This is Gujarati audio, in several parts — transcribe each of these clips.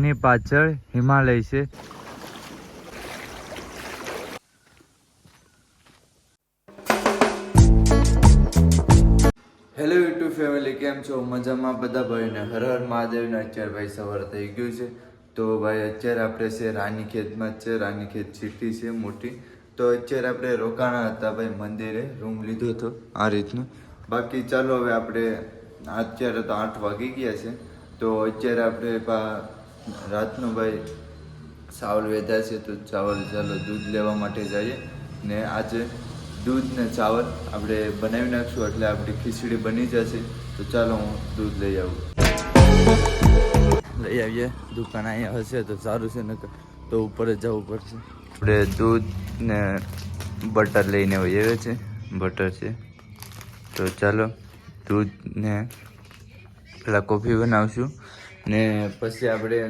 ની પાછળ હિમાલય છે. હેલો યુટ્યુબ ફેમિલી કેમ છો? મજામાં બધા ભાઈને હર હર મહાદેવને અત્યારે ભાઈ સવાર થઈ ગયું છે. તો ભાઈ, અત્યારે આપણે છે રાનીખેતમાં જ છે. રાનીખેત સિટી છે મોટી. તો અત્યારે આપણે રોકાણા હતા ભાઈ મંદિરે. રૂમ લીધો હતો આ રીતનું. બાકી ચાલો હવે આપણે, અત્યારે તો આઠ વાગી ગયા છે. તો અત્યારે આપણે રાતનું ભાઈ ચાવલ વેધા છે તો ચાવલ ચાલો દૂધ લેવા માટે જઈએ ને આજે દૂધ ને ચાવલ આપણે બનાવી નાખશું એટલે આપણી ખીચડી બની જશે. તો ચાલો હું દૂધ લઈ આવું. લઈ આવીએ. દુકાન અહીંયા હશે તો સારું છે, નકર તો ઉપર જ જવું પડશે. આપણે દૂધ ને બટર લઈને આવીએ. છે? બટર છે. તો ચાલો દૂધ ને પેલા કોફી બનાવશું. ને પછી આપણે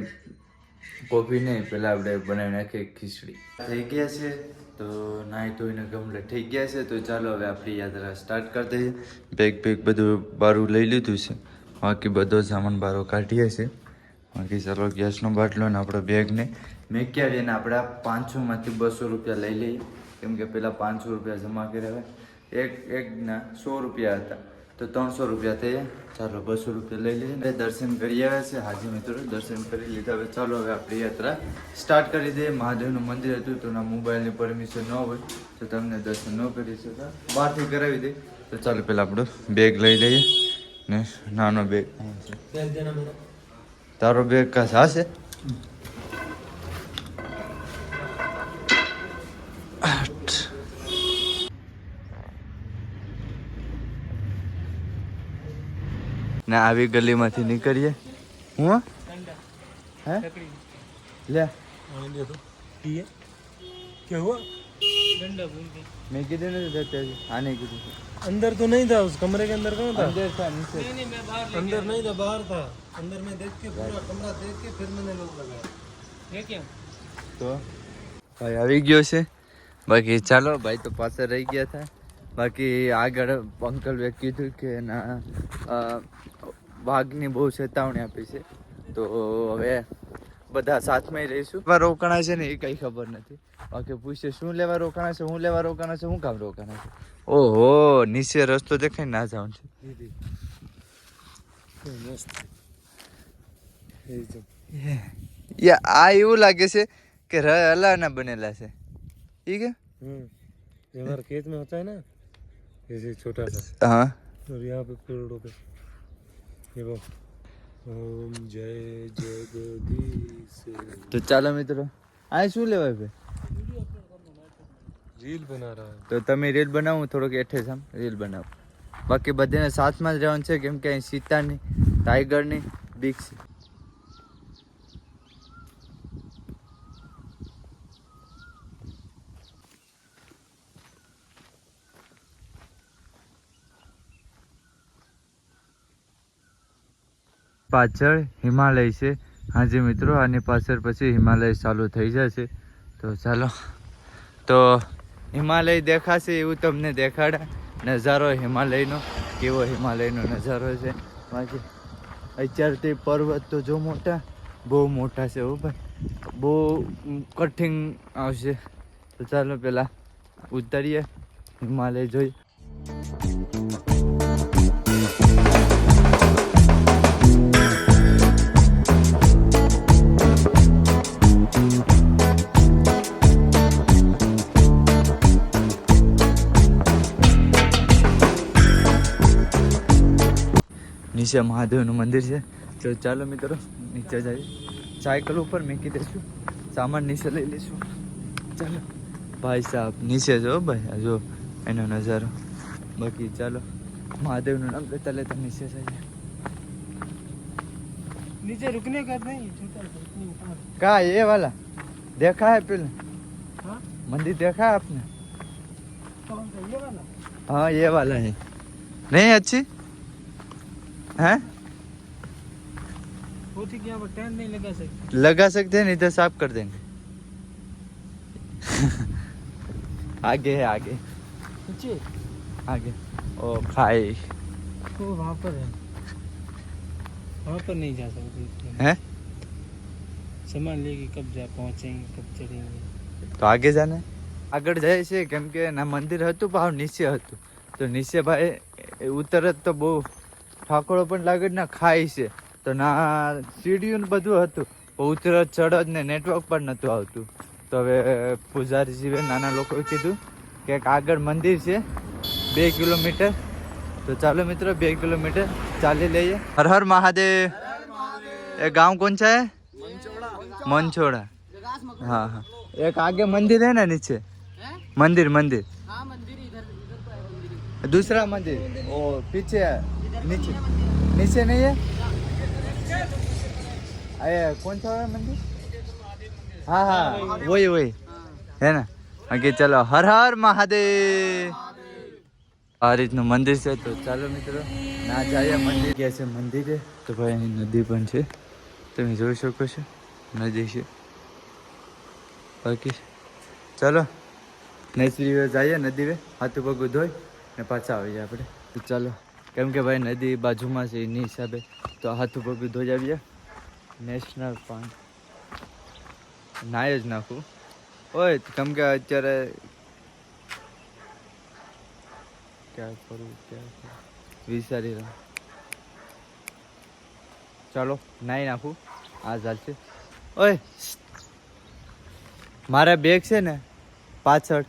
કોફી નહીં પહેલાં આપણે બનાવી નાખીએ ખીચડી. થઈ ગયા છે, તો નાહી ધોઈને કમ્પ્લીટ થઈ ગયા છે, તો ચાલો હવે આપણી યાત્રા સ્ટાર્ટ કરી દઈએ. બેગ બેગ બધું બારું લઈ લીધું છે, બાકી બધો સામાન બારો કાઢીએ છે. બાકી ચાલો ગેસનો બાટલો ને આપણો બેગને મેં ક્યાં એને આપણે પાંચસોમાંથી બસો રૂપિયા લઈ લઈએ. કેમ કે પહેલાં પાંચસો રૂપિયા જમા કર્યા એક એકના સો રૂપિયા હતા. તો ત્રણસો રૂપિયા થયા ચાલો બસો રૂપિયા લઈ લઈએ. દર્શન કરી આવ્યા છે હાજી મિત્રો દર્શન કરી લીધા. હવે ચાલો હવે આપણી યાત્રા સ્ટાર્ટ કરી દઈએ. મહાદેવનું મંદિર હતું તો ના મોબાઈલની પરમિશન ન હોય તો તમને દર્શન ન કરી શકાય બહારથી કરાવી દઈએ તો ચાલો પહેલાં આપણો બેગ લઈ લઈએ. ને નાનો બેગ તારો બેગ કાશ હશે ને આવી ગલીમાંથી નીકળીએ હું હે લે क्या हुआ મેં કીધું નથી જતા આને કીધું છે. अंदर तो नहीं था उस कमरे के अंदर कहाँ था અંદર था નીચે अंदर नहीं था बाहर था अंदर में देख के पूरा कमरा देख के फिर मैंने लोग लगाया તો ભાઈ આવી ગયો છે બાકી ચાલો ભાઈ તો પાછળ રહી ગયા હતા બાકી આગળ અંકલ એ કીધું કે ના અ, વાઘની બહુ ચેતવણી આપી છે તો હવે બધા સાથમાં ય રહીશું લેવા રોકાણા છે ને એ કઈ ખબર નથી બાકી પૂછે શું લેવા રોકાણા છે હું લેવા રોકાણા છે હું કામ રોકાણા છે ઓહો નીચે રસ્તો દેખાય ના જવાનું છે मस्त યા આ એવું લાગે છે કે ર અલાના બનેલા છે ઠીક છે हम्म ये हमारे खेत में होता है ना ऐसे छोटा सा હા और यहाँ पे पेड़ों पे એવો ઓમ જય જગદીશ. તો ચાલો મિત્રો આ શું લેવાય ભાઈ? રીલ બના રહા તો તમે રીલ બનાવો થોડોક એઠે સામ રીલ બનાવો. બાકી બધાને સાથમાં જ રહેવાનું છે કેમ કે અહીં સીતાની ટાઈગરની બીક છે પાછળ હિમાલય છે. હાજી મિત્રો, આની પાછળ પછી હિમાલય ચાલુ થઈ જશે. તો ચાલો. તો હિમાલય દેખાશે એવું તમને દેખાડે. નજારો હિમાલયનો, કેવો હિમાલયનો નજારો છે. બાકી અત્યારથી પર્વત તો જો મોટા, બહુ મોટા છે હો ભાઈ. બહુ કઠિન આવશે. તો ચાલો પહેલાં ઉતરીએ. હિમાલય જોઈ. નીચે મહાદેવનું મંદિર છે. તો ચાલો મિત્રો નીચે જઈએ. સાયકલ ઉપર મૂકી દઈશું. સામાન નીચે લઈ લઈશું. ચાલો. ભાઈ સાહેબ નીચે જો ભાઈ જો એનો નજારો. બાકી ચાલો. મહાદેવનું નામ લેતા લેતા નીચે જઈએ. નીચે કા નહીં કા પેલા. મંદિર દેખા આપને? હા એ વાલા હે. નહીં અચ્છી? हाँ ये वाला है नहीं अच्छी है वो ठीक यहाँ पर टेंट नहीं लगा सकते लगा सकते हैं नहीं तो साफ कर देंगे आगे है आगे नीचे आगे ओ खाई वो वहाँ पर है वहाँ पर नहीं जा सकते है सामान लेके कब जा पहुंचेंगे कब चढ़ेंगे તો આગે જાને આગળ જાય છે કેમ કે ના મંદિર હતું ભાવ નીચે હતું તો નીચે ભાઈ એ ઉતરત તો બહુ ફાકડો પણ લાગીને ખાય છે. તો ના સીડીયું બધું હતું. ઉતર ચડત ને નેટવર્ક પણ નહોતું આવતું. તો હવે પૂજારીજીએ નાના લોકોએ કીધું કે આગળ મંદિર છે બે કિલોમીટર. તો ચાલો મિત્રો બે કિલોમીટર ચાલી લઈએ. હર હર મહાદેવ. એ ગામ કોણ છે? મનછોડા હા હા. એક આગે મંદિર હે ને નીચે? મંદિર મંદિર. દૂસરા મંદિર. ઓ પીછે. नीचे नीचे नहीं है अरे कौन सा है मंदिर हाँ हाँ वही वही है ना आगे चलो हर हर महादेव આ રીતનું મંદિર છે તો ચાલો મિત્રો ના જાય મંદિર ક્યાં છે મંદિરે તો ભાઈ અહીં નદી પણ છે તમે જોઈ શકો છો નદી છે બાકી ચાલો નેસરી વે જઈએ નદી વે હાથું પગું ધોઈ ને પાછા આવીએ આપણે તો ચાલો કેમ કે ભાઈ નદી બાજુમાં છે, એની હિસાબે. તો હાથ હાથું પગ ધોઈ આવીએ. નેશનલ પાન નાય જ નાખું. ઓય કેમ કે અત્યારે ક્યાં કરું, ક્યાં વિચારી રહ્યો. ચાલો નાઈ નાખું. આ ચાલશે ઓય, મારા બેગ છે ને, પાછળ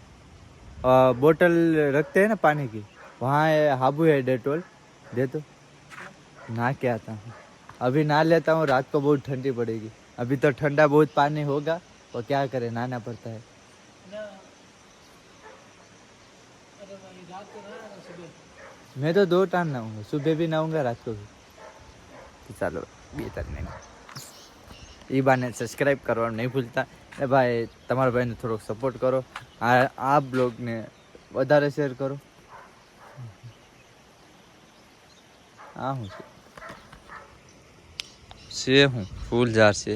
બોટલ રખતે ને પાણી કી વહાં હાબુ હે ડેટોલ दे दो नहा के आता हूँ अभी नहा लेता हूँ रात को बहुत ठंडी पड़ेगी अभी तो ठंडा बहुत पानी होगा और क्या करें नहाना पड़ता है मैं तो दो टाइम नहाऊंगा सुबह भी नहाऊंगा रात को भी તો ચાલો બે ત્રણ મિનિટ એ બાને સબસ્ક્રાઈબ કરવાનું નહીં ભૂલતા એ ભાઈ તમારા ભાઈને થોડોક સપોર્ટ કરો આ આ બ્લોગને વધારે શેર કરો આ શું છે? છે હું, ફૂલ ઝાડ છે.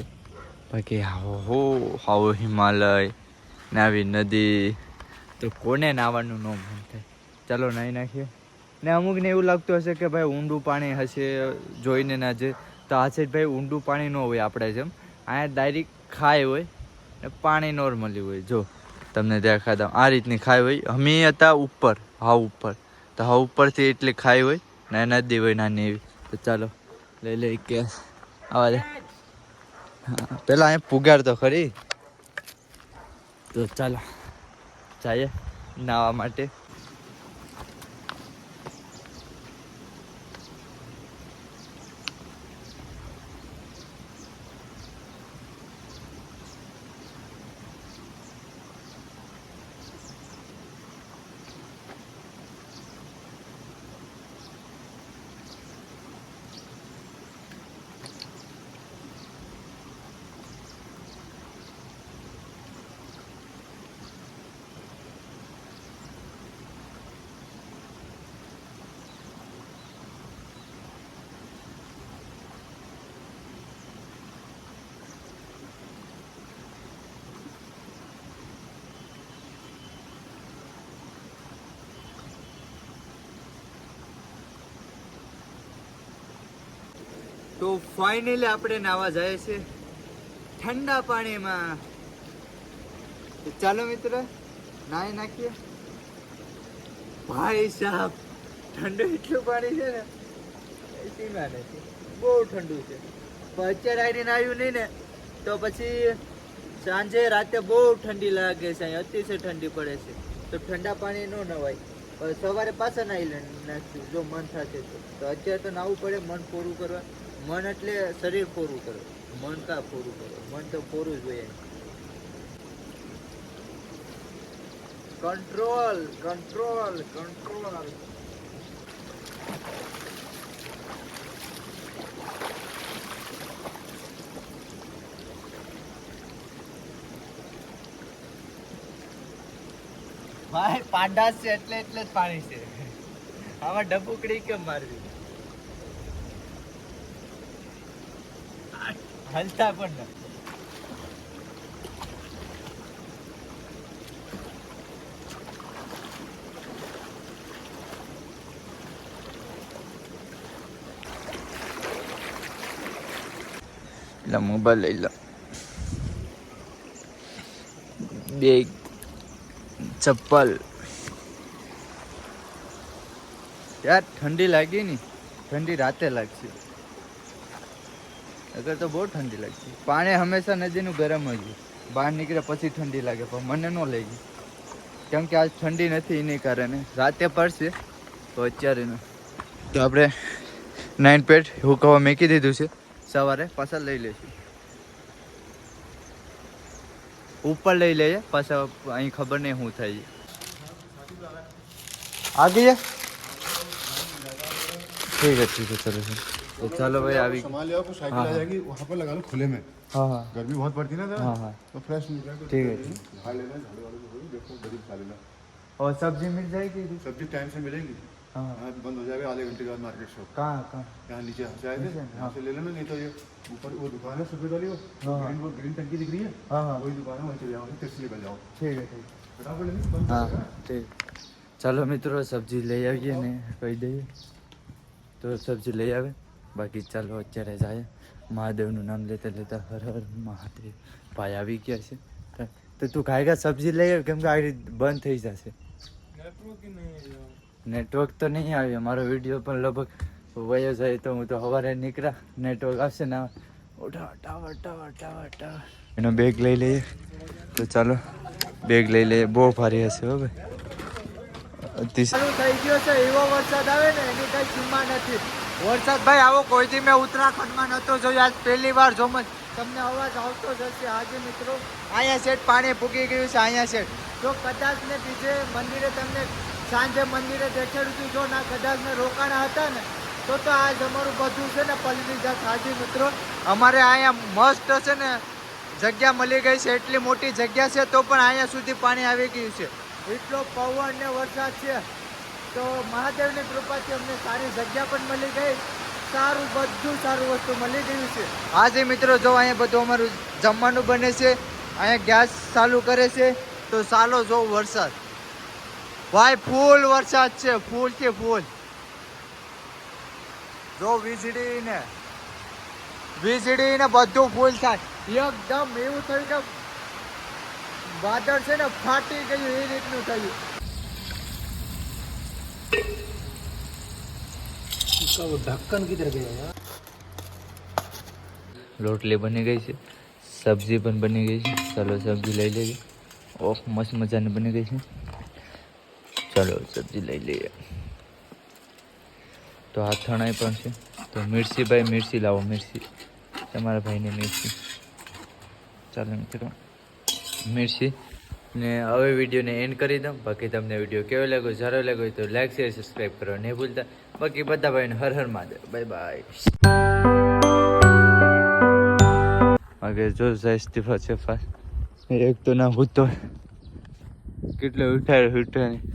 બાકી હો, આવો હિમાલય, નાવી નદી. તો કોને નાવાનું ન મન થાય? ચાલો નાહી નાખીએ. ને અમુકને એવું લાગતું હશે કે ભાઈ ઊંડું પાણી હશે જોઈને ના જે. તો આ છે ભાઈ ઊંડું પાણી ન હોય આપણે જેમ. અહીંયા ડાયરેક્ટ ખાય હોય ને પાણી નોર્મલી હોય. જો, તમને દેખાતા આ રીતની ખાઈ હોય. અમે હતા ઉપર, હા ઉપર. તો હા ઉપરથી એટલી ખાઈ હોય. ને નદી હોય નાની એવી. તો ચાલો, લઈ લઈ કે. આવા દે. પેલા પુગાર તો ખરી. તો ચાલો જઈએ નાવા માટે. તો ફાઇનલી આપણે નાવા જાય છે ઠંડા પાણીમાં. ચાલો મિત્ર, નાહી નાખીએ. ભાઈ સાહેબ, ઠંડુ એટલું પાણી છે ને. સીમા નથી બહુ ઠંડુ છે. અત્યારે આવીને આવ્યું નહીં ને, તો પછી સાંજે, રાતે બહુ ઠંડી લાગે છે. અહીં અતિશય ઠંડી પડે છે. તો ઠંડા પાણી ન નવાય. સવારે પાછા નાહી નાખ્યું જો મન થશે તો. અત્યારે તો નાવું પડે, મન પૂરું કરવા. મન એટલે શરીર પૂરું કરો. મન કા પૂરું કરો? મન તો પૂરું જ હોય કંટ્રોલ કંટ્રોલ કંટ્રોલ ભાઈ, પાંડા છે એટલે એટલે જ પાણી છે. આમાં ડબુકડી કેમ મારવી? હલતા પણ ન મોબાઈલ લઈ લો. બેગ ચપ્પલ. યાર, ઠંડી લાગી ની. ઠંડી રાતે લાગશે. નગર તો બહુ ઠંડી લાગશે. પાણી હંમેશા નદીનું ગરમ હોય બહાર નીકળે પછી ઠંડી લાગે, પણ મને ન લાગી. કેમ કે આજ ઠંડી નથી એની કારણે. રાતે પડશે, તો અત્યારે તો આપણે નાઇન પેટ હુકાવા મેકી દીધું છે. સવારે પાછા લઈ લઈશું. ઉપર લઈ લઈએ, પાછા અહીં ખબર નહીં શું થાય છે. આ ગયા ઠીક છે ઠીક છે, ચલો. तो चलो भाई अभी सामान लिया कुछ साइकिल हाँ, आ हाँ। जाएगी वहाँ पर लगा लो खुले में। हाँ हाँ। गर्मी बहुत पड़ती ना हाँ हाँ। हाँ। तो फ्रेश मिल जाएगा। ठीक है ठीक खा लेना झाड़ू वाड़ू को देखो गरीब खा लेना। और सब्ज़ी मिल जाएगी? सब्ज़ी टाइम से मिलेगी। हाँ बंद हो जाएगा आधे घंटे के बाद मार्केट शॉप कहाँ कहाँ? यहाँ नीचे हम से आए थे। से ले लेना नहीं तो ये ऊपर वो दुकान है सफ़ेद वाली वो। ग्रीन वो ग्रीन टंकी दिख रही है। हाँ हाँ। वही दुकान है वहीं चले जाओ फिर लेकर जाओ। ठीक है ठीक हाँ। चलो मित्रों सब्ज़ी ले आइए नहीं कही दे तो सब्ज़ी ले आवे। બાકી ચાલો અત્યારે જાય. મહાદેવનું નામ લેતા લેતા હર હર મહાદેવ. ભાઈ આવી ગયા છે. તો તું ખાયગા સબ્જી લઈ આવ કેમ કે આ બંધ થઈ જશે. નેટવર્ક તો નહીં આવે મારો વીડિયો પણ લગભગ વયો જાય તો હું તો સવારે નીકળ્યા. નેટવર્ક આવશે ને ઉઠા ટાવર ટાવર ટાવર ટાવર એનો બેગ લઈ લઈએ. તો ચાલો બેગ લઈ લઈએ. બહુ ભારી હશે હો ભાઈ. થઈ ગયો છે. એવો વરસાદ આવે ને એની કઈ સીમા નથી. વરસાદ ભાઈ આવો કોઈથી મેં ઉત્તરાખંડમાં નહોતો જોયો. આજ પહેલી વાર જોમ તમને અવાજ આવતો જ હશે. આજે મિત્રો, અહીંયા સેટ પાણી ફૂકી ગયું છે, અહીંયા સેટ જો કદાચ ને બીજે મંદિરે તમને સાંજે મંદિરે દેખાડ્યું હતું, જો ના કદાચ ને રોકાણા હતા ને, તો તો આજ અમારું બધું છે ને પલટી જાત હાજી મિત્રો, અમારે અહીંયા મસ્ત છે ને જગ્યા મળી ગઈ છે. એટલી મોટી જગ્યા છે તો પણ અહીંયા સુધી પાણી આવી ગયું છે. એટલો પવન ને વરસાદ છે. તો મહાદેવની કૃપાથી અમને સારી જગ્યા પણ મળી ગઈ. સારું બધું સારું વસ્તુ મળી ગયું છે. આજે મિત્રો જો અહીંયા બધું અમારું જમવાનું બને છે અહીંયા ગેસ ચાલુ કરે છે તો ચાલો જો વરસાદ. ભાઈ ફૂલ વરસાદ છે ફૂલ કે ફૂલ. જો વીજળી ને વીજળી ને બધું ફૂલ થાય. એકદમ એવું થયું કે વાદળ છે ને ફાટી ગયું એ રીતનું થયું. इसका वो ढक्कन किधर गया यार રોટલી બની ગઈ છે સબ્જી પણ બની ગઈ છે ચાલો સબ્જી લઈ લઈએ ઓફ મસ્ત મજાની બની ગઈ છે ચાલો સબ્જી લઈ લઈએ તો હાથણાઈ પણ છે તો મિર્ચી ભાઈ મિર્ચી લાવો મિર્ચી તમારા ભાઈને મિર્ચી ચાલો મિત્રો મિર્ચી ને હવે વિડીયોને એન્ડ કરી દઉં. બાકી તમને વીડિયો કેવો લાગ્યો, સારો લાગ્યો તો લાઈક શેર સબસ્ક્રાઈબ કરો નહીં ભૂલતા. બાકી બધા ભાઈને હર હર મહાદેવ. બાય બાય આગે જો જાય ઇસ્તીફા છે ફાર એક તો ના ભૂતો કેટલો ઉઠાય ઉઠાય